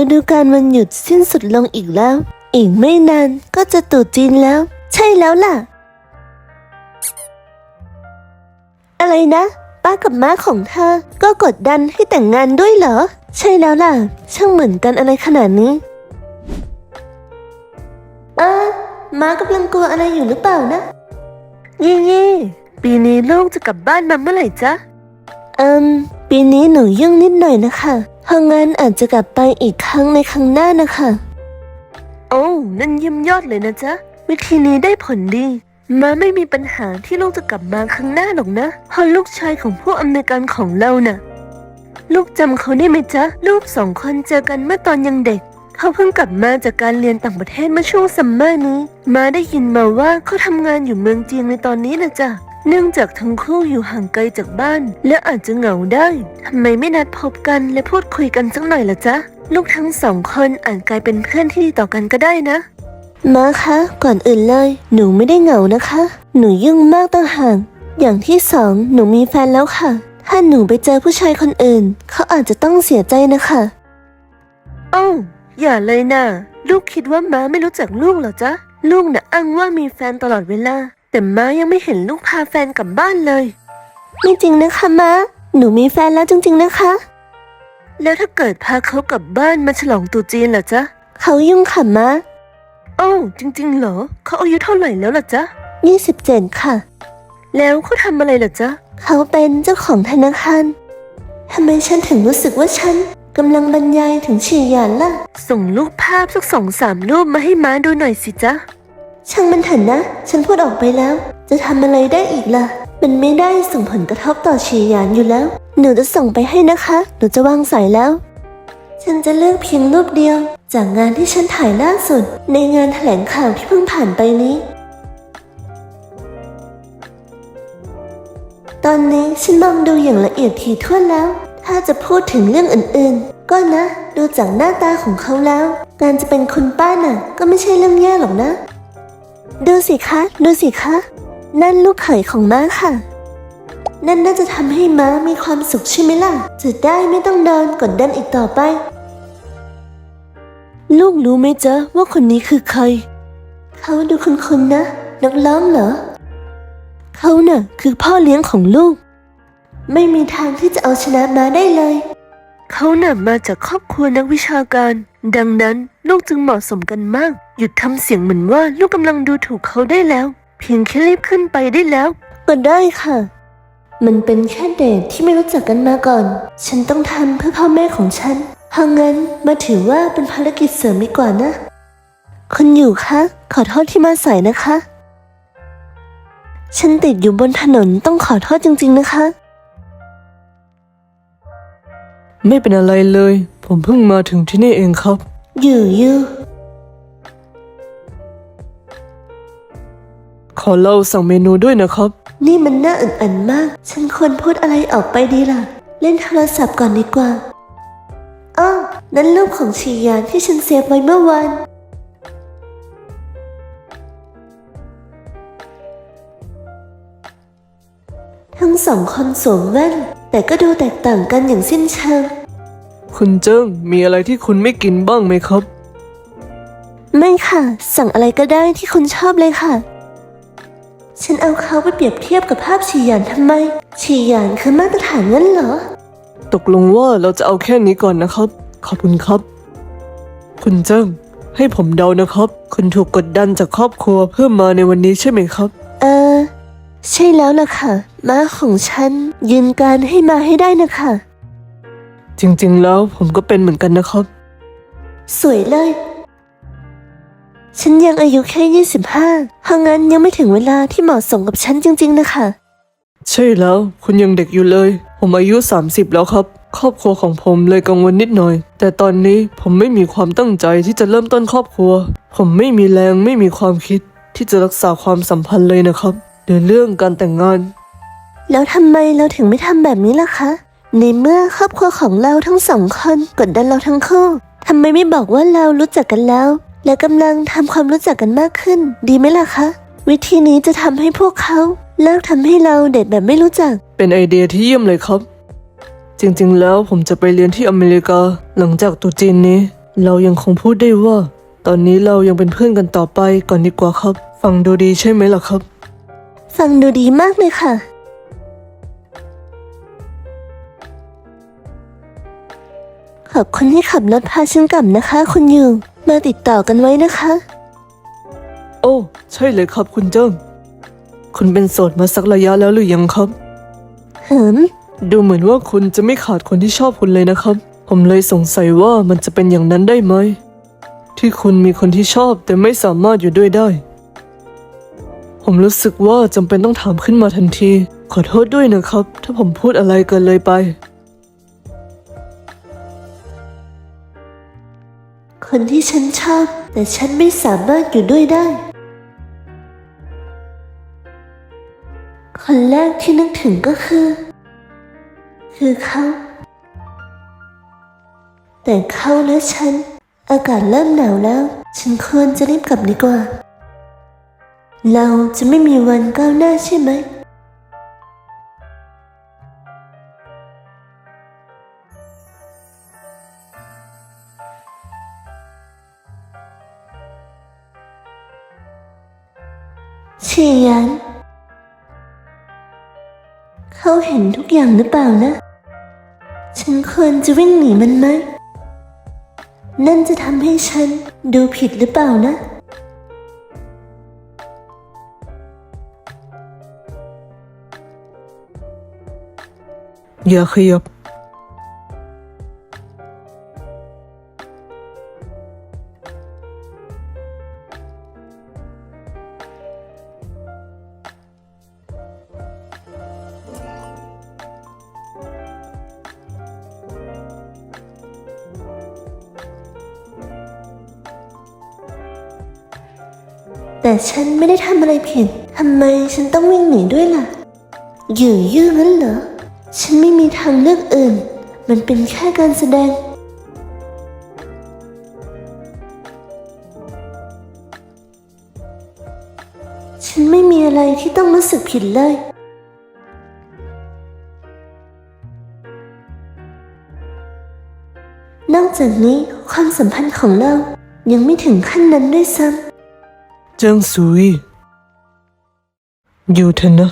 ฤดูกาลวันหยุดสิ้นสุดลงอีกแล้ว อีกไม่นานก็จะตรุษจีนแล้ว ใช่แล้วล่ะ อะไรนะ ป้ากับม้าของเธอ ก็กดดันให้แต่งงานด้วยเหรอ ใช่แล้วล่ะ ช่างเหมือนกันอะไรขนาดนี้ เออม้ากำลังกลัวอะไรอยู่หรือเปล่านะเย่เย่ปีนี้ลูกจะกลับบ้านมาเมื่อไหร่จ๊ะ เอิมปีนี้หนูยุ่งนิดหน่อยนะคะ เพราะงั้นอาจจะกลับไปอีกครั้งในครั้งหน้านะคะ โอ้นั่นเยี่ยมยอดเลยนะจ๊ะ วิธีนี้ได้ผลดี มาไม่มีปัญหาที่ลูกจะกลับมาครั้งหน้าหรอกนะเพราะลูกชายของผู้อำนวยการของเราน่ะ ลูกจำเขาได้ไหมจ๊ะ ลูกสองคนเจอกันเมื่อตอนยังเด็ก เขาเพิ่งกลับมาจากการเรียนต่างประเทศเมื่อช่วงซัมเมอร์นี้ มาได้ยินมาว่าเขาทำงานอยู่เมืองจีนในตอนนี้นะจ๊ะ เนื่องจากทั้งคู่อยู่ห่างไกลจากบ้าน และอาจจะเหงาได้ทำไมไม่นัดพบกันและพูดคุยกันสักหน่อยล่ะจ๊ะ ลูกทั้งสองคนอาจกลายเป็นเพื่อนที่ดีต่อกันก็ได้นะ มาคะ ก่อนอื่นเลย หนูไม่ได้เหงานะคะ หนูยุ่งมากต่างหากอย่างที่สองหนูมีแฟนแล้วค่ะ ถ้าหนูไปเจอผู้ชายคนอื่น เขาอาจจะต้องเสียใจนะคะเอ้าอย่าเลยนะลูกคิดว่าม้าไม่รู้จักลูกเหรอจ๊ะ ลูกน่ะอ้างว่ามีแฟนตลอดเวลา แต่ม้ายังไม่เห็นลูกพาแฟนกลับบ้านเลย ไม่จริงนะคะม้า หนูมีแฟนแล้วจริง ๆ นะคะ แล้วถ้าเกิดพาเขากลับบ้านมาฉลองตรุษจีนล่ะจ๊ะเขายุ่งค่ะม้าโอ้าจริง ๆ เหรอ เขาอายุเท่าไหร่แล้วล่ะจ๊ะ ยี่สิบเจ็ดค่ะ แล้วเขาทำอะไรล่ะจ๊ะ เขาเป็นเจ้าของธนาคารทำไมฉันถึงรู้สึกว่าฉันกำลังบรรยายถึงฉี่หยานล่ะ ส่งรูปภาพสักสองสามรูปมาให้ม้าดูหน่อยสิจ๊ะ ช่างมันเถอะนะ ฉันพูดออกไปแล้ว จะทำอะไรได้อีกล่ะ มันไม่ได้ส่งผลกระทบต่อฉี่หยานอยู่แล้ว หนูจะส่งไปให้นะคะ หนูจะวางสายแล้ว ฉันจะเลือกเพียงรูปเดียว จากงานที่ฉันถ่ายล่าสุด ในงานแถลงข่าวที่เพิ่งผ่านไปนี้ ตอนนี้ฉันมองดูอย่างละเอียดถี่ถ้วนแล้ว ถ้าจะพูดถึงเรื่องอื่นๆ ก็นะ ดูจากหน้าตาของเขาแล้ว การจะเป็นคุณป้าน่ะ ก็ไม่ใช่เรื่องแย่หรอกนะ ดูสิคะ ดูสิคะ นั่นลูกเขยของม้าค่ะ นั่นน่าจะทำให้ม้ามีความสุขใช่ไหมล่ะ จะได้ไม่ต้องเดินกดดันอีกต่อไป ลูกรู้ไหมจ๊ะว่าคนนี้คือใคร เขาดูคุ้นๆนะ นักร้องเหรอ เขาน่ะ คือพ่อเลี้ยงของลูก ไม่มีทางที่จะเอาชนะม้าได้เลยเขาน่ะมาจากครอบครัวนักวิชาการ ดังนั้นลูกจึงเหมาะสมกันมากห ยุดทำเสียงเหมือนว่าลูกกำลังดูถูกเขาได้แล้ว เพียงแค่รีบขึ้นไปได้แล้ว ก็ได้ค่ะ มันเป็นแค่เดทที่ไม่รู้จักกันมาก่อน ฉันต้องทำเพื่อพ่อแม่ของฉันเพราะงั้นมาถือว่าเป็นภารกิจเสริมดีกว่านะ คุณอยู่คะ ขอโทษที่มาสายนะคะ ฉันติดอยู่บนถนนต้องขอโทษจริง ๆนะคะ ไม่เป็นอะไรเลย ผมเพิ่งมาถึงที่นี่เองครับ อยู่อยู่ ขอเล่าสั่งเมนูด้วยนะครับ นี่มันน่าอึดอัดมาก ฉันควรพูดอะไรออกไปดีล่ะ เล่นโทรศัพท์ก่อนดีกว่าอ้อนั่นรูปของชียานที่ฉันเซฟไว้เมื่อวานทั้งสองคนสวมแว่น แต่ก็ดูแตกต่างกันอย่างสิ้นเชิง คุณเจิ้งมีอะไรที่คุณไม่กินบ้างไหมครับ ไม่ค่ะ สั่งอะไรก็ได้ที่คุณชอบเลยค่ะ ฉันเอาเขาไปเปรียบเทียบกับภาพฉีหยานทำไม ฉีหยานคือมาตรฐานงั้นเหรอ ตกลงว่าเราจะเอาแค่นี้ก่อนนะครับ ขอบคุณครับ คุณเจิ้งให้ผมเดานะครับ คุณถูกกดดันจากครอบครัวเพื่อมาในวันนี้ใช่ไหมครับ เออ ใช่แล้วล่ะค่ะ ม้าของฉันยืนการให้มาให้ได้นะคะ จริงๆ แล้วผมก็เป็นเหมือนกันนะครับ สวยเลย ฉันยังอายุแค่ 25เพราะงั้นยังไม่ถึงเวลาที่เหมาะสมกับฉันจริง ๆ นะคะ ใช่แล้ว คุณยังเด็กอยู่เลย ผมอายุ 30 แล้วครับ ครอบครัวของผมเลยกังวลนิดหน่อย แต่ตอนนี้ผมไม่มีความตั้งใจที่จะเริ่มต้นครอบครัว ผมไม่มีแรงไม่มีความคิด ที่จะรักษาความสัมพันธ์เลยนะครับในเรื่องการแต่งงาน แล้วทำไมเราถึงไม่ทำแบบนี้ล่ะคะ ในเมื่อครอบครัวของเราทั้งสองคนกดดันเราทั้งคู่ทำไมไม่บอกว่าเรารู้จักกันแล้ว และกำลังทำความรู้จักกันมากขึ้น ดีไหมล่ะคะ วิธีนี้จะทำให้พวกเขาเลิกทำให้เราเดทแบบไม่รู้จัก เป็นไอเดียที่เยี่ยมเลยครับ จริงๆ แล้วผมจะไปเรียนที่อเมริกา หลังจากตรุษจีนนี้ เรายังคงพูดได้ว่า ตอนนี้เรายังเป็นเพื่อนกันต่อไปก่อนดีกว่าครับ ฟังดูดีใช่ไหมล่ะครับ ฟังดูดีมากเลยค่ะ ขอบคุณที่ขับรถพาฉันกลับนะคะ คุณยู มาติดต่อกันไว้นะคะ โอ้ ใช่เลยครับคุณเจิ้งคุณเป็นโสดมาสักระยะแล้วหรือยังครับ เหิมดูเหมือนว่าคุณจะไม่ขาดคนที่ชอบคุณเลยนะครับ ผมเลยสงสัยว่ามันจะเป็นอย่างนั้นได้ไหม ที่คุณมีคนที่ชอบแต่ไม่สามารถอยู่ด้วยได้ ผมรู้สึกว่าจำเป็นต้องถามขึ้นมาทันที ขอโทษด้วยนะครับ ถ้าผมพูดอะไรเกินเลยไป คนที่ฉันชอบ แต่ฉันไม่สามารถอยู่ด้วยได้ คนแรกที่นึกถึงก็คือ คือเขา แต่เขาและฉัน อากาศเริ่มหนาวแล้ว ฉันควรจะรีบกลับดีกว่า เราจะไม่มีวันก้าวหน้าใช่ไหม ฉียันเขาเห็นทุกอย่างหรือเปล่านะ ฉันควรจะวิ่งหนีมันไหม นั่นจะทำให้ฉันดูผิดหรือเปล่านะ อย่าขยับ แต่ฉันไม่ได้ทำอะไรผิดทำไมฉันต้องวิ่งหนีด้วยล่ะ อยู่ยื่องั้นเหรอ ฉันไม่มีทางเลือกอื่น มันเป็นแค่การแสดง ฉันไม่มีอะไรที่ต้องรู้สึกผิดเลย นอกจากนี้ความสัมพันธ์ของเรายังไม่ถึงขั้นนั้นด้วยซ้ำ เจิ้งซุย อยู่เถอะนะ